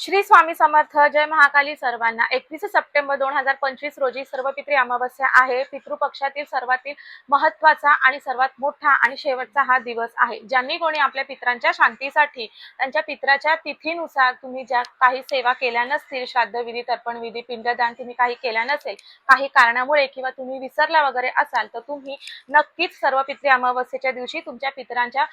श्री स्वामी समर्थ जय महाकाली सर्वांना. एकवीस सप्टेंबर दोन हजार पंचवीस रोजी सर्व पितृ अमावस्या आहे. पितृपक्षातील सर्वातील महत्त्वाचा आणि सर्वात मोठा आणि शेवटचा हा दिवस आहे. ज्यांनी कोणी आपल्या पित्रांच्या शांतीसाठी त्यांच्या पित्राच्या तिथीनुसार तुम्ही ज्या काही सेवा केल्या नसतील श्राद्धविधी तर्पणविधी पिंडदान तुम्ही काही केल्या नसेल काही कारणामुळे किंवा तुम्ही विसरला वगैरे असाल तर तुम्ही नक्कीच सर्व पितृ अमावस्येच्या दिवशी तुमच्या पितरांच्या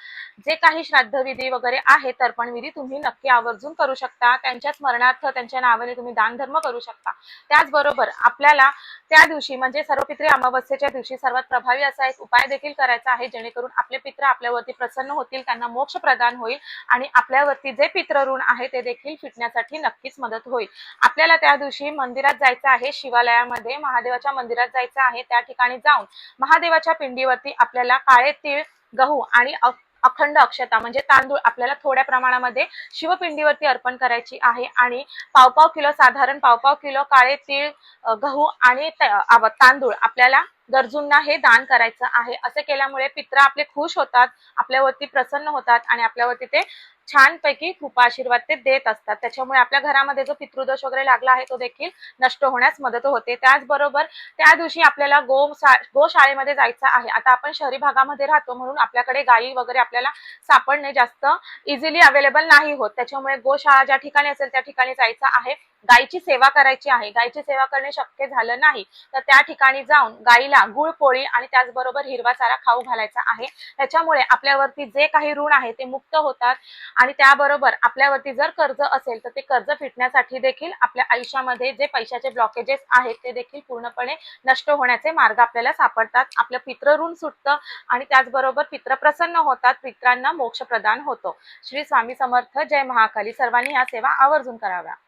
जे काही श्राद्धविधी वगैरे आहे तर्पणविधी तुम्ही नक्की आवर्जून करू शकता. त्यांच्या स्मरणार्थ त्यांच्या नावाने तुम्ही दानधर्म करू शकता. त्याचबरोबर आपल्याला त्या दिवशी म्हणजे सर्व पितृ अमावस्येच्या दिवशी सर्वात प्रभावी असा एक उपाय देखील करायचा आहे जेणेकरून आपले पित्र आपल्यावरती प्रसन्न होतील त्यांना मोक्ष प्रदान होईल आणि आपल्यावरती जे पित्र ऋण आहे ते देखील फिटण्यासाठी नक्कीच मदत होईल. आपल्याला त्या दिवशी मंदिरात जायचं आहे शिवालयामध्ये महादेवाच्या मंदिरात जायचं आहे त्या ठिकाणी जाऊन महादेवाच्या पिंडीवरती आपल्याला काळे तीळ गहू आणि अखंड अक्षता म्हणजे तांदूळ आपल्याला थोड्या प्रमाणामध्ये शिवपिंडीवरती अर्पण करायची आहे आणि पावपाव किलो साधारण पावपाव किलो काळे तीळ गहू आणि तांदूळ आपल्याला गरजूंना हे दान करायचं आहे. असे केल्यामुळे पित्र आपले खुश होतात आपल्यावरती प्रसन्न होतात आणि आपल्यावरती ते छानपैकी कृपा आशीर्वाद ते देत असतात. त्याच्यामुळे आपल्या घरामध्ये जो पितृदोष वगैरे लागला आहे तो देखील नष्ट होण्यास मदत होते. त्याचबरोबर त्या दिवशी आपल्याला गो गोशाळेमध्ये जायचं आहे. आता आपण शहरी भागामध्ये राहतो म्हणून आपल्याकडे गायी वगैरे आपल्याला सापडणे जास्त इझिली अवेलेबल नाही होत. त्याच्यामुळे गोशाळा ज्या ठिकाणी असेल त्या ठिकाणी जायचं आहे. गायीची सेवा करायची आहे. गायीची सेवा करणे शक्य झालं नाही तर त्या ठिकाणी जाऊन गायीला गुळ पोळी आणि त्याचबरोबर हिरवा चारा खाऊ घालायचा आहे. त्याच्यामुळे आपल्यावरती जे काही ऋण आहे ते मुक्त होतात. आणि त्याबरोबर आपल्यावरती जर कर्ज असेल तर ते कर्ज फिटण्यासाठी देखील आपल्या आयुष्यामध्ये जे पैशाचे ब्लॉकेजेस आहेत ते देखील पूर्णपणे नष्ट होण्याचे मार्ग आपल्याला सापडतात. आपलं पितृऋण ऋण सुटतं आणि त्याचबरोबर पित्र प्रसन्न होतात. पित्रांना मोक्ष प्रदान होतो. श्री स्वामी समर्थ. जय महाकाली. सर्वांनी ह्या सेवा आवर्जून कराव्या.